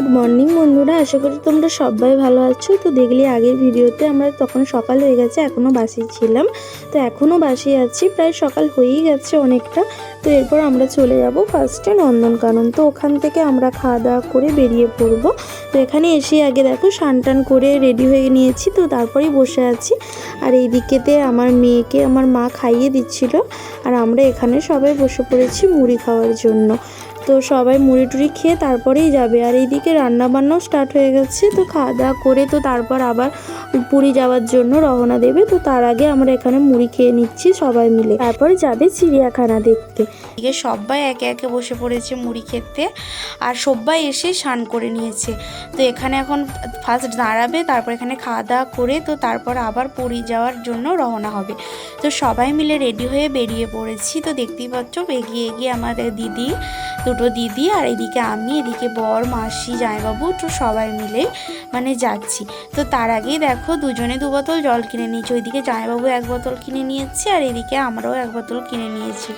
Good morning বন্ধুরা, আশা করি তোমরা সবাই ভালো আছো। তো দেখলি আগের ভিডিওতে আমরা তখন সকাল হয়ে গেছে এখনও বাসি ছিলাম। তো এখনও বাসি আছি, প্রায় সকাল হয়েই গেছে অনেকটা। তো এরপর আমরা চলে যাব ফার্স্টে নন্দনকানন। তো ওখান থেকে আমরা খাওয়া দাওয়া করে বেরিয়ে পড়ব। তো এখানে এসে আগে দেখো টান করে রেডি হয়ে নিয়েছি, তো তারপরেই বসে আছি। আর এই দিকেতে আমার মেয়েকে আমার মা খাইয়ে দিচ্ছিল। আর আমরা এখানে সবাই বসে পড়েছি মুড়ি খাওয়ার জন্য। তো সবাই মুড়ি টুড়ি খেয়ে তারপরেই যাবে। আর এইদিকে রান্না বান্নাও স্টার্ট হয়ে গেছে। তো খাওয়া দাওয়া করে তো তারপর আবার পুরী যাওয়ার জন্য রওনা দেবে। তো তার আগে আমরা এখানে মুড়ি খেয়ে নিচ্ছি সবাই মিলে। তারপরে যাবে চিড়িয়াখানা দেখতে। এদিকে সবাই একে একে বসে পড়েছে মুড়ি খেতে। আর সবাই এসে স্নান করে নিয়েছে। তো এখানে এখন ফার্স্ট দাঁড়াবে, তারপর এখানে খাওয়া দাওয়া করে, তো তারপর আবার পুরী যাওয়ার জন্য রওনা হবে। তো সবাই মিলে রেডি হয়ে বেরিয়ে পড়েছি। তো দেখতেই পাচ্ছ, এগিয়ে এগিয়ে আমাদের দিদি দুটো দিদি আর এদিকে আমি, এদিকে বর, মাসি, জামাইবাবু, তো সবাই মিলে মানে যাচ্ছি। তো তার আগেই দেখো দুজনে দু বোতল জল কিনে নিয়েছি। ওইদিকে জামাইবাবু এক বোতল কিনে নিয়েছি আর এদিকে আমরাও এক বোতল কিনে নিয়েছি।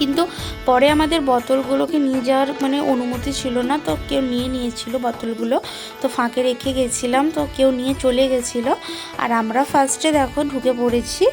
কিন্তু পরে আমাদের বোতলগুলোকে নিয়ে যাওয়ার মানে অনুমতি ছিল না, তো কেউ নিয়ে নিয়েছিল বোতলগুলো। তো ফাঁকে রেখে গেছিলাম, তো কেউ নিয়ে চলে গেছিল। আর আমরা ফার্স্টে দেখো ঢুকে পড়েছি,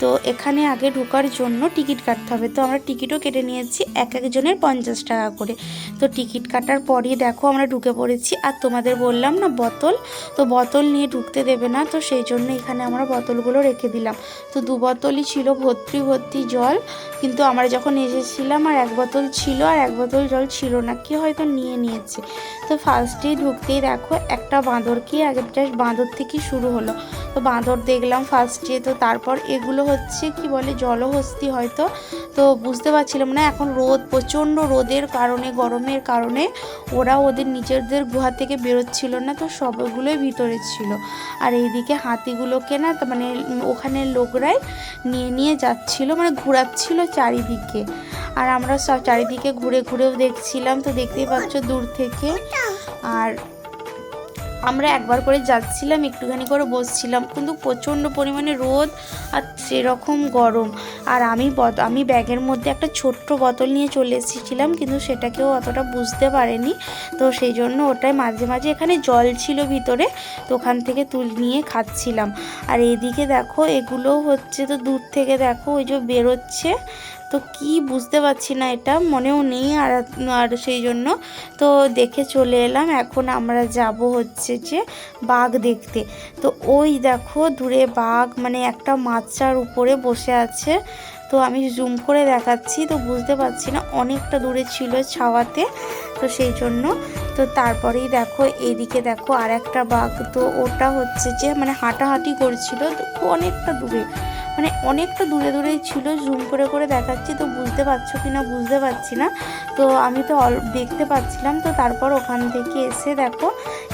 তো এখানে আগে ঢোকার জন্য টিকিট কাটতে হবে। তো আমরা টিকিটও কেটে নিয়েছি, এক একজনের পঞ্চাশ টাকা করে। তো টিকিট কাটার পরই দেখো আমরা ঢুকে পড়েছি, আর তোমাদের বললাম না বোতল? তো বোতল নিয়ে ঢুকতে দেবে না, তো সেই জন্য এখানে আমরা বোতলগুলো রেখে দিলাম। তো দু বোতলই ছিল, ভর্তি ভর্তি জল। কিন্তু আমরা যখন এসেছিলাম আর এক বোতল ছিল আর এক বোতল জল ছিল না, কি হয়তো নিয়ে নিয়েছে। তো ফার্স্টেই ঢুকতেই দেখো একটা বাঁদরকে আগে জাস্ট বাঁদর থেকে শুরু হলো। তো বাঁদর দেখলাম ফার্স্টে তো তারপর এগুলো হচ্ছে কি বলে জলহস্তি হয়তো। তো বুঝতে পারছিলাম না, এখন রোদ, প্রচণ্ড রোদের কারণে, গরমের কারণে ওরা ওদের নিজেদের গুহা থেকে বেরোচ্ছিল না, তো সবগুলোই ভিতরে ছিল। আর এইদিকে হাতিগুলোকে না মানে ওখানে লোকরাই নিয়ে নিয়ে যাচ্ছিল মানে ঘোরাচ্ছিল চারিদিকে। আর আমরা সব চারিদিকে ঘুরে, ঘুরেও দেখছিলাম, তো দেখতেই পাচ্ছ দূর থেকে। আর আমরা একবার করে যাচ্ছিলাম, একটুখানি করে বসছিলাম, কিন্তু প্রচণ্ড পরিমাণে রোদ আর সেরকম গরম। আর আমি আমি ব্যাগের মধ্যে একটা ছোট্ট বোতল নিয়ে চলে এসেছিলাম, কিন্তু সেটাকেও অতটা বুঝতে পারেনি। তো সেই জন্য ওটাই মাঝে মাঝে এখানে জল ছিল ভিতরে, তো ওখান থেকে তুল নিয়ে খাচ্ছিলাম। আর এদিকে দেখো এগুলো হচ্ছে তো দূর থেকে দেখো, ওই যে বেরোচ্ছে। তো কি বুঝতে পারছি না এটা, মনেও নেই আর আর সেই জন্য তো দেখে চলে এলাম। এখন আমরা যাব হচ্ছে যে বাঘ দেখতে। তো ওই দেখো দূরে বাঘ মানে একটা মাচার উপরে বসে আছে। তো আমি জুম করে দেখাচ্ছি, তো বুঝতে পারছি না, অনেকটা দূরে ছিল ছাওয়াতে। তো সেই জন্য, তো তারপরেই দেখো এইদিকে দেখো আর একটা বাঘ। তো ওটা হচ্ছে যে মানে হাঁটাহাঁটি করছিল, তো অনেকটা দূরে। মানে অনেকটা দূরে দূরেই ছিল জুম করে করে দেখাচ্ছি, তো বুঝতে পারছ কি না বুঝতে পারছি না। তো আমি তো অল, দেখতে পাচ্ছিলাম, তো তারপর ওখান থেকে এসে দেখো,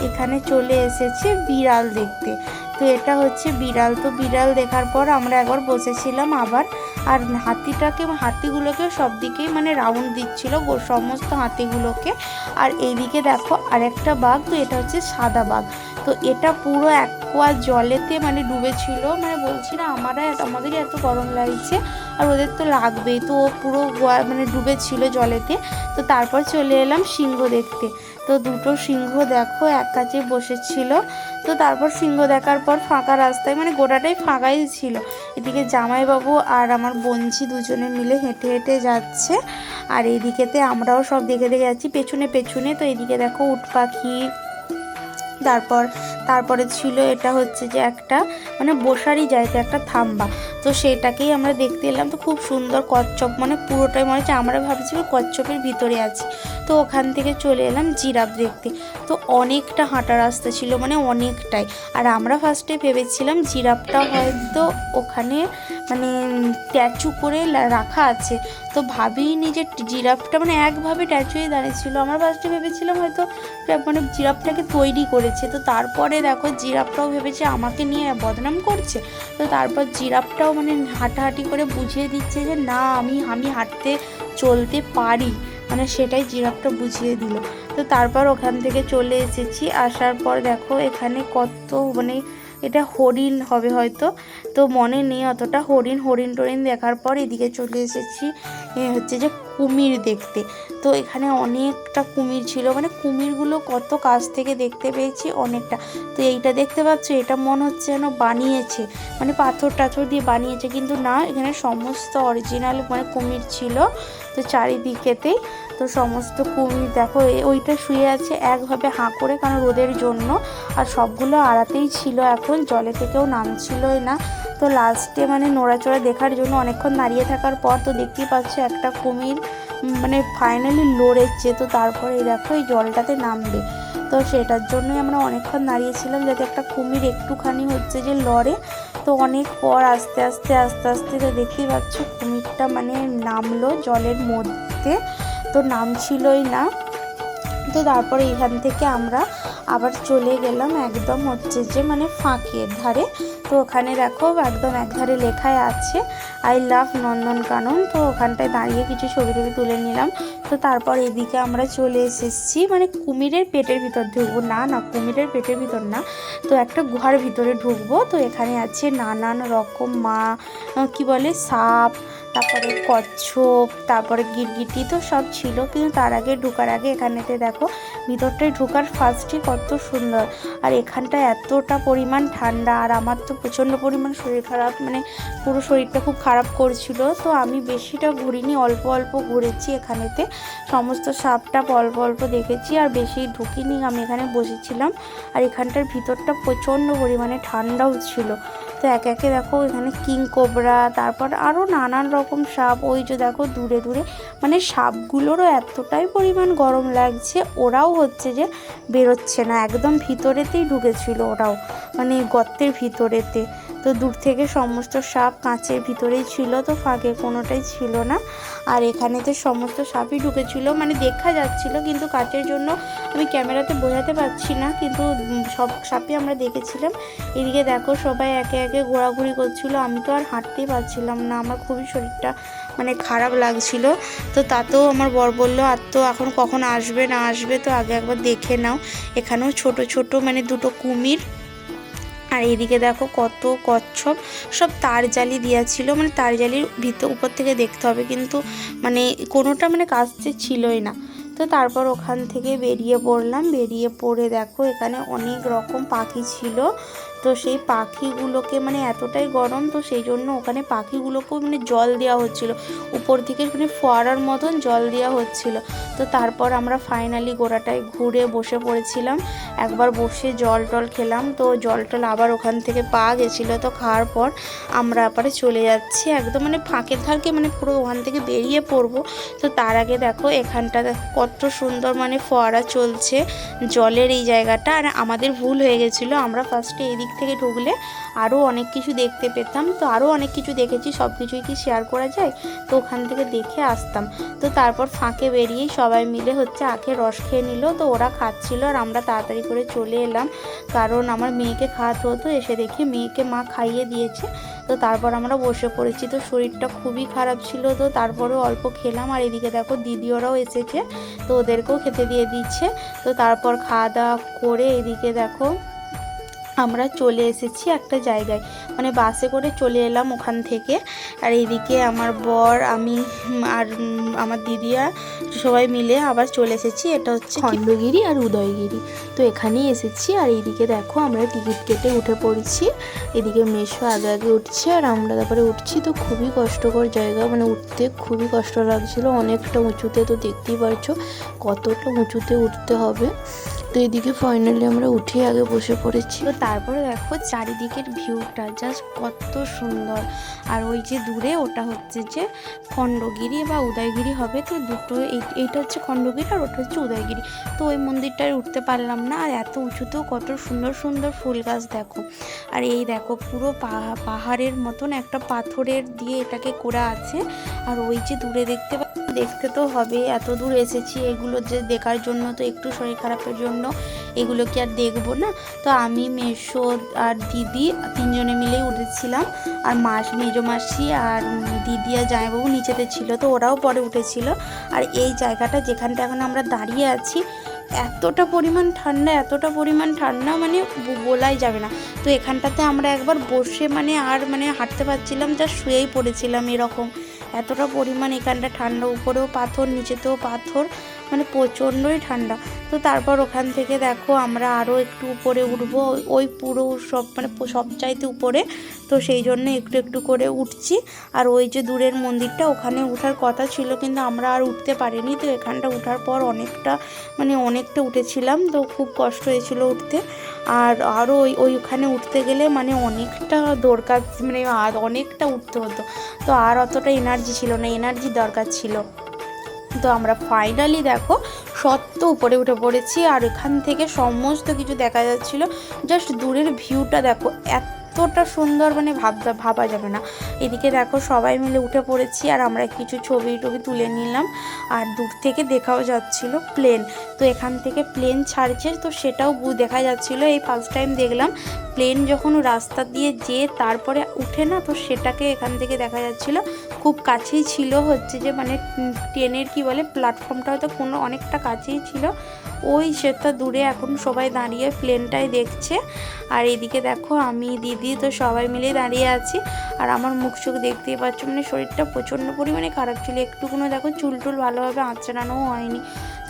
এখানে চলে এসেছে বিড়াল দেখতে। তো এটা হচ্ছে বিড়াল, তো বিড়াল দেখার পর আমরা একবার বসেছিলাম আবার আর হাতিটাকে, হাতিগুলোকে সব দিকেই মানে রাউন্ড দিচ্ছিল সমস্ত হাতিগুলোকে। আর এইদিকে দেখো আরেকটা বাঘ, তো এটা হচ্ছে সাদা বাঘ। তো এটা পুরো একোয়া জলেতে মানে ডুবেছিল। মানে বলছি না আমারা আমাদেরই এত গরম লাগছে। আর ওদের তো লাগবেই, তো ও পুরো মানে ডুবেছিল জলেতে। তো তারপর চলে এলাম সিংহ দেখতে। তো দুটো সিংহ দেখো, এক কাছে বসেছিল। তো তারপর সিংহ দেখার পর ফাঁকা রাস্তায় মানে গোটাটাই ফাঁকাই ছিল। এদিকে জামাইবাবু আর আমার বঞ্চি দুজনে মিলে হেঁটে হেঁটে যাচ্ছে। আর এইদিকেতে আমরাও সব দেখে দেখে যাচ্ছি, পেছনে পেছনে। তো এদিকে দেখো উট পাখি তারপর, তারপরে ছিল এটা হচ্ছে যে একটা মানে বসারই জায়গা, একটা থাম্বা। তো সেটাকেই আমরা দেখতে এলাম। তো খুব সুন্দর কচ্ছপ মানে পুরোটাই মনে হচ্ছে আমরা ভাবছি কচ্ছপের ভিতরে আছি। তো ওখান থেকে চলে এলাম জিরাফ দেখতে। তো অনেকটা হাঁটা রাস্তা ছিল মানে অনেকটাই। আর আমরা ফার্স্টে ভেবেছিলাম জিরাফটা হয়তো ওখানে মানে ট্যাচু করে রাখা আছে। তো ভাবিনি যে জিরাফটা মানে একভাবে ট্যাচুয়ে দাঁড়িয়েছিল। আমার ফার্স্টে ভেবেছিলাম হয়তো মানে জিরাফটাকে তৈরি করেছে। তো তারপরে দেখো জিরাফটাও ভেবেছে আমাকে নিয়ে বদনাম করছে। তো তারপর জিরাফটাও মানে হাঁটাহাঁটি করে বুঝিয়ে দিচ্ছে যে, না, আমি আমি হাঁটতে চলতে পারি। মানে সেটাই জিরাফটা বুঝিয়ে দিল। তো তারপর ওখান থেকে চলে এসেছি। আসার পর দেখো এখানে কত মানে এটা হরিণ হবে হয়তো। তো মনে নেই অতটা। হরিণ হরিণ টরিণ দেখার পর এদিকে চলে এসেছি হচ্ছে যে কুমির দেখতে। তো এখানে অনেকটা কুমির ছিল। মানে কুমিরগুলো কত কাছ থেকে দেখতে পেয়েছি অনেকটা। তো এইটা দেখতে পাচ্ছ, এটা মনে হচ্ছে যেন বানিয়েছে। মানে পাথর টাথর দিয়ে বানিয়েছে। কিন্তু না, এখানে সমস্ত অরিজিনাল মানে কুমির ছিল। তো চারিদিকেতেই তো সমস্ত কুমির দেখো ওইটা শুয়ে আছে একভাবে হাঁ করে কারণ রোদের জন্য? আর সবগুলো আড়াতেই ছিল এখন, জলে থেকেও নামছিলই না। তো লাস্টে মানে নড়াচড়া দেখার জন্য অনেকক্ষণ দাঁড়িয়ে থাকার পর তো দেখতেই পাচ্ছ একটা কুমির মানে ফাইনালি লড়েছে। তো তারপরে দেখো এই জলটাতে নামবে। তো সেটার জন্যই আমরা অনেকক্ষণ দাঁড়িয়েছিলাম যাতে একটা কুমির একটুখানি হচ্ছে যে লড়ে। তো অনেক পর আস্তে আস্তে আস্তে আস্তে তো দেখতেই পাচ্ছ কুমিরটা মানে নামলো জলের মধ্যে। তো নামছিলই না। তো তারপরে এখান থেকে আমরা আবার চলে গেলাম একদম হচ্ছে যে মানে ফাঁকের ধারে। তো ওখানে দেখো একদম একধারে লেখায় আছে, আই লাভ নন্দনকানন তো ওখানটায় দাঁড়িয়ে কিছু ছবি টবি তুলে নিলাম। তো তারপর এদিকে আমরা চলে এসেছি মানে কুমিরের পেটের ভিতর ঢুকবো। না না, কুমিরের পেটের ভিতর না, তো একটা গুহার ভিতরে ঢুকবো। তো এখানে আছে নানান রকম মা কি বলে, সাপ তারপরে কচ্ছপ, তারপরে গিরগিটি তো সব ছিল, কিন্তু তার আগে ঢোকার আগে এখানেতে দেখো, ভিতরটায় ঢোকার ফার্স্টই কত সুন্দর। আর এখানটা এতটা পরিমাণ ঠান্ডা, আর আমার তো প্রচণ্ড পরিমাণ শরীর খারাপ মানে পুরো শরীরটা খুব খারাপ করছিল। তো আমি বেশিটা ঘুরিনি, অল্প অল্প ঘুরেছি এখানেতে। সমস্ত সাপটাপ অল্প অল্প দেখেছি, আর বেশি ঢুকিনি, আমি এখানে বসেছিলাম। আর এখানটার ভিতরটা প্রচণ্ড পরিমাণে ঠান্ডাও ছিল। তো এক একে দেখো, এখানে কিং কোবরা, তারপর আরও নানান রকম সাপ, ওই যে দেখো দূরে দূরে মানে সাপগুলোরও এতটাই পরিমাণ গরম লাগছে, ওরাও হচ্ছে যে বেরোচ্ছে না, একদম ভিতরেতেই ঢুকেছিল ওরাও মানে গর্তের ভিতরেতে। তো দূর থেকে সমস্ত সাপ কাঁচের ভিতরেই ছিল, তো ফাঁকে কোনোটাই ছিল না। আর এখানেতে সমস্ত সাপই ঢুকেছিল মানে দেখা যাচ্ছিল, কিন্তু কাচের জন্য আমি ক্যামেরাতে বোঝাতে পারছি না, কিন্তু সব সাপই আমরা দেখেছিলাম। এদিকে দেখো সবাই একে একে ঘোরাঘুরি করছিল, আমি তো আর হাঁটতেই পারছিলাম না, আমার খুবই শরীরটা মানে খারাপ লাগছিল। তো তাতেও আমার বর বলল, আর তো এখন কখন আসবে, না আসবে, তো আগে একবার দেখে নাও। এখানেও ছোট ছোট মানে দুটো কুমির আর এদিকে দেখো কত কচ্ছপ, সব তার জালি দেওয়া ছিল মানে তার জালির ভিতর, উপর থেকে দেখতে হবে কিন্তু মানে কোনোটা মানে কাছতে ছিলই না। তো তারপর ওখান থেকে বেরিয়ে পড়লাম, বেরিয়ে পড়ে দেখো এখানে অনেক রকম পাখি ছিল। তো সেই পাখিগুলোকে মানে এতটাই গরম, তো সেই জন্য ওখানে পাখিগুলোকেও মানে জল দেওয়া হচ্ছিল। উপর থেকে মানে ফোয়ারার মতন জল দেওয়া হচ্ছিল। তো তারপর আমরা ফাইনালি গোড়াটায় ঘুরে বসে পড়েছিলাম। একবার বসে জল টল খেলাম, তো জল টল আবার ওখান থেকে পাওয়া গেছিল। তো খাওয়ার পর আমরা আবারে চলে যাচ্ছি একদম মানে ফাঁকের ধারকে মানে পুরো ওখান থেকে বেরিয়ে পড়ব। তো তার আগে দেখো এখানটা কত সুন্দর মানে ফোয়ারা চলছে জলের এই জায়গাটা। আর আমাদের ভুল হয়ে গেছিল, আমরা ফার্স্টে এদিক থেকে ঢুকলে আরও অনেক কিছু দেখতে পেতাম। তো আরও অনেক কিছু দেখেছি, সব কিছুই কি শেয়ার করা যায়? তো ওখান থেকে দেখে আসতাম। তো তারপর ফাঁকে বেরিয়েই সবাই মিলে হচ্ছে আখের রস খেয়ে নিল। তো ওরা খাচ্ছিল আর আমরা তাড়াতাড়ি করে চলে এলাম। কারণ আমার মেয়েকে খাওয়াতে হতো, এসে দেখি মেয়েকে মা খাইয়ে দিয়েছে। তো তারপর আমরা বসে পড়েছি। তো শরীরটা খুবই খারাপ ছিল। তো তারপরে অল্প খেলাম। আর এদিকে দেখো দিদি ওরাও এসেছে। তো ওদেরকেও খেতে দিয়ে দিচ্ছে। তো তারপর খাওয়া দাওয়া করে এদিকে দেখো আমরা চলে এসেছি একটা জায়গায়। মানে বাসে করে চলে এলাম ওখান থেকে। আর এইদিকে আমার বর, আমি আর আমার দিদিরা সবাই মিলে আবার চলে এসেছি। এটা হচ্ছে খণ্ডগিরি আর উদয়গিরি। তো এখানেই এসেছি। আর এইদিকে দেখো আমরা টিকিট কেটে উঠে পড়েছি। এদিকে মেশো আগে আগে উঠছে আর আমরা তারপরে উঠছি। তো খুবই কষ্টকর জায়গা। মানে উঠতে খুবই কষ্ট লাগছিল। অনেকটা উঁচুতে তো দেখতেই পারছ কতটা উঁচুতে উঠতে হবে। তো এদিকে ফাইনালি আমরা উঠে আগে বসে পড়েছি। তো তারপরে দেখো চারিদিকের ভিউটা জাস্ট কত সুন্দর। আর ওই যে দূরে ওটা হচ্ছে যে খণ্ডগিরি বা উদয়গিরি হবে, তো দুটো এই- এইটা হচ্ছে খণ্ডগিরি আর ওটা হচ্ছে উদয়গিরি। তো ওই মন্দিরটায় উঠতে পারলাম না, আর এত উঁচুতেও কত সুন্দর সুন্দর ফুল গাছ দেখো। আর এই দেখো পুরো পাহা- পাহাড়ের মতন একটা পাথরের দিয়ে এটাকে করা আছে। আর ওই যে দূরে দেখতে পা- দেখতে তো হবে এত দূর এসেছি, এগুলো যে দেখার জন্য তো একটু শরীর খারাপের জন্য এগুলো কি আর দেখব না? তো আমি, মেশো আর দিদি তিনজনে মিলেই উঠেছিলাম, আর মাস, মেজো মাসি আর দিদি আর জামাইবাবু নিচেতে ছিল, তো ওরাও পরে উঠেছিল। আর এই জায়গাটা যেখানটা এখন আমরা দাঁড়িয়ে আছি, এতটা পরিমাণ ঠান্ডা, এতটা পরিমাণ ঠান্ডা মানে বলাই যাবে না। তো এখানটাতে আমরা একবার বসে মানে আর মানে হাঁটতে পারছিলাম যা শুয়েই পড়েছিলাম এরকম। এতটা পরিমাণ এখানটা ঠান্ডা উপরেও পাথর নিচেতেও পাথর। মানে প্রচণ্ডই ঠান্ডা। তো তারপর ওখান থেকে দেখো আমরা আরও একটু উপরে উঠবো, ওই পুরো সব মানে সব চাইতে উপরে। তো সেই জন্য একটু একটু করে উঠছি। আর ওই যে দূরের মন্দিরটা, ওখানে উঠার কথা ছিল কিন্তু আমরা আর উঠতে পারিনি। তো এখানটা উঠার পর অনেকটা মানে অনেকটা উঠেছিলাম। তো খুব কষ্ট হয়েছিল উঠতে। আর আরও ওই, ওইখানে উঠতে গেলে মানে অনেকটা দরকার মানে আর অনেকটা উঠতে হতো। তো আর অতটা এনার্জি ছিল না এনার্জি দরকার ছিল। তো আমরা ফাইনালি দেখো সত্য উপরে উঠে পড়েছি আর এখান থেকে সমস্ত কিছু দেখা যাচ্ছিল। জাস্ট দূরের ভিউটা দেখো, এতটা সুন্দর মানে ভাবতে ভাবা যাবে না। এদিকে দেখো সবাই মিলে উঠে পড়েছি আর আমরা কিছু ছবি টবি তুলে নিলাম আর দূর থেকে দেখাও যাচ্ছিল প্লেন তো এখান থেকে প্লেন ছাড়ছে, তো সেটাও দেখা যাচ্ছিল। এই ফার্স্ট টাইম দেখলাম প্লেন যখন রাস্তা দিয়ে যেয়ে তারপরে উঠে না, তো সেটাকে এখান থেকে দেখা যাচ্ছিল। খুব কাছেই ছিল হচ্ছে যে মানে ট্রেনের কি বলে প্ল্যাটফর্মটা হয়তো কোনো অনেকটা কাছেই ছিল। ওই সেটা দূরে এখন সবাই দাঁড়িয়ে প্লেনটাই দেখছে। আর এদিকে দেখো, আমি, দিদি তো সবাই মিলে দাঁড়িয়ে আছি। আর আমার মুখ চোখ দেখতেই পাচ্ছ মানে শরীরটা প্রচণ্ড পরিমাণে খারাপ ছিল। একটুকুনো দেখো, চুল টুল ভালোভাবে আঁচড়ানোও হয়নি।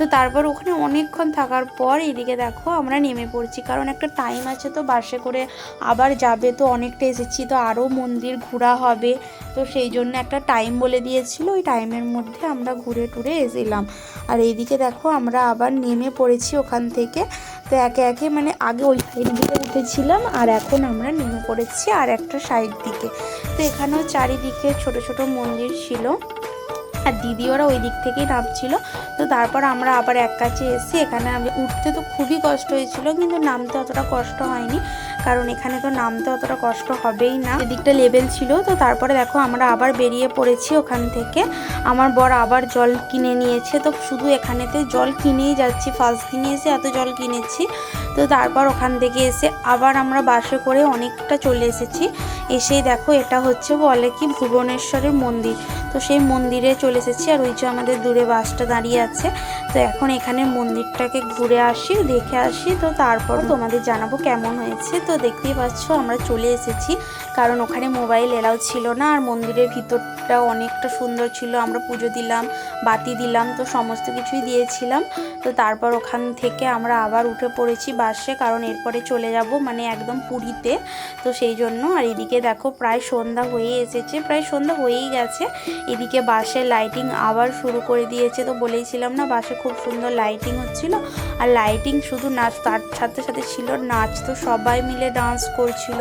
তো তারপর ওখানে অনেকক্ষণ থাকার পর এদিকে দেখো আমরা নেমে পড়ছি। কারণ একটা টাইম আছে তো বাসে করে আবার যাবে। তো অনেকটা এসেছি তো আরও মন্দির ঘোরা হবে। তো সেই জন্য একটা টাইম বলে দিয়েছিল। ওই টাইমের মধ্যে আমরা ঘুরে টুরে এসেছিলাম আর এইদিকে দেখো আমরা আবার নেমে পড়েছি ওখান থেকে। তো একে একে মানে আগে ওই সাইড দিকে উঠেছিলাম আর এখন আমরা নেমে পড়েছি আর একটা সাইড দিকে। তো এখানেও চারিদিকে ছোট ছোট মন্দির ছিল। আর দিদি ওরা ওই দিক থেকেই নামছিল। তো তারপর আমরা আবার এক কাছে এসে এখানে উঠতে তো খুবই কষ্ট হয়েছিল, কিন্তু নামতে অতটা কষ্ট হয়নি। কারণ এখানে তো নামতে অতটা কষ্ট হবেই না। এদিকটা লেভেল ছিল, তো তারপরে দেখো আমরা আবার বেরিয়ে পড়েছি ওখান থেকে। আমার বর আবার জল কিনে নিয়েছে, তো শুধু এখানেতে জল কিনেই যাচ্ছি। ফার্স্ট দিনে এসে এত জল কিনেছি। তো তারপর ওখান থেকে এসে আবার আমরা বাসে করে অনেকটা চলে এসেছি। এসেই দেখো এটা হচ্ছে বলে কি ভুবনেশ্বরের মন্দির। তো সেই মন্দিরে চলে এসেছি আর ওই যে আমাদের দূরে বাসটা দাঁড়িয়ে আছে। তো এখন এখানে মন্দিরটাকে ঘুরে আসি, দেখে আসি। তো তারপর তোমাদের জানাব কেমন হয়েছে। তো দেখতেই পাচ্ছ আমরা চলে এসেছি। কারণ ওখানে মোবাইল এলাও ছিল না আর মন্দিরের ভিতরটা অনেকটা সুন্দর ছিল। আমরা পুজো দিলাম, বাতি দিলাম, তো সমস্ত কিছুই দিয়েছিলাম। তো তারপর ওখান থেকে আমরা আবার উঠে পড়েছি বাসে কারণ এরপরে চলে যাব মানে একদম পুরীতে। তো সেই জন্য, আর এদিকে দেখো প্রায় সন্ধ্যা হয়ে এসেছে, প্রায় সন্ধ্যা হয়েই গেছে। এদিকে বাসে লাইটিং আবার শুরু করে দিয়েছে, তো বলেইছিলাম না বাসে খুব সুন্দর লাইটিং হচ্ছিল। আর লাইটিং শুধু নাচ, তার সাথে সাথে ছিল নাচ, তো সবাই মিলে ডান্স করছিল।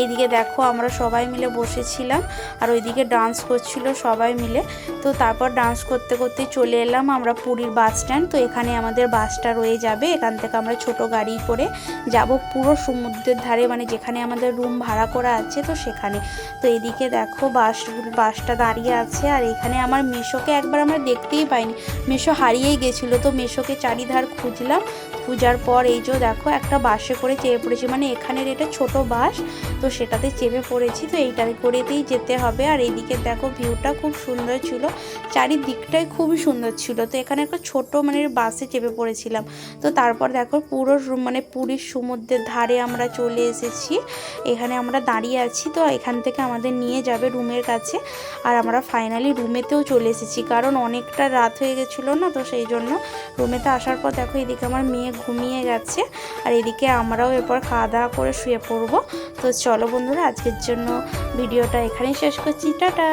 এইদিকে দেখো আমরা সবাই মিলে বসেছিলাম, আর ওইদিকে ডান্স করছিল সবাই মিলে। তো তারপর ডান্স করতে করতে চলে এলাম আমরা পুরীর বাস স্ট্যান্ড তো এখানে আমাদের বাসটা রয়ে যাবে। এখান থেকে আমরা ছোট গাড়ি করে যাব পুরো সমুদ্রের ধারে মানে যেখানে আমাদের রুম ভাড়া করা আছে তো সেখানে। তো এদিকে দেখো বাস, বাসটা দাঁড়িয়ে আছে আর এখানে আমার মেশোকে একবার আমরা দেখতেই পাইনি। মেশো হারিয়েই গেছিল, তো মেশোকে চারিধার খুঁজলাম। খুঁজার পর এই যে দেখো একটা বাসে করে চেপে পড়েছি। মানে এখানের এটা ছোট বাস তো সেটাতে চেপে পড়েছি। তো এইটাতে করেতেই যেতে হবে। আর এইদিকে দেখো ভিউটা খুব সুন্দর ছিল। চারিদিকটাই খুবই সুন্দর ছিল। তো এখানে একটা ছোট মানে বাসে চেপে পড়েছিলাম। তো তারপর দেখো পুরো মানে পুরীর সমুদ্রের ধারে আমরা চলে এসেছি। এখানে আমরা দাঁড়িয়ে আছি। তো এখান থেকে আমাদের নিয়ে যাবে রুমের কাছে। আর আমরা ফাইনালি রুমেতেও চলে এসেছি। কারণ অনেকটা রাত হয়ে গেছিল না, তো সেই জন্য রুমেতে আসার পর দেখো এদিকে আমার মেয়ে ঘুমিয়ে গেছে আর এদিকে আমরাও এরপর খাওয়া দাওয়া করে শুয়ে পড়ব। তো চলো বন্ধুরা, আজকের জন্য ভিডিওটা এখানেই শেষ করছি। টাটা!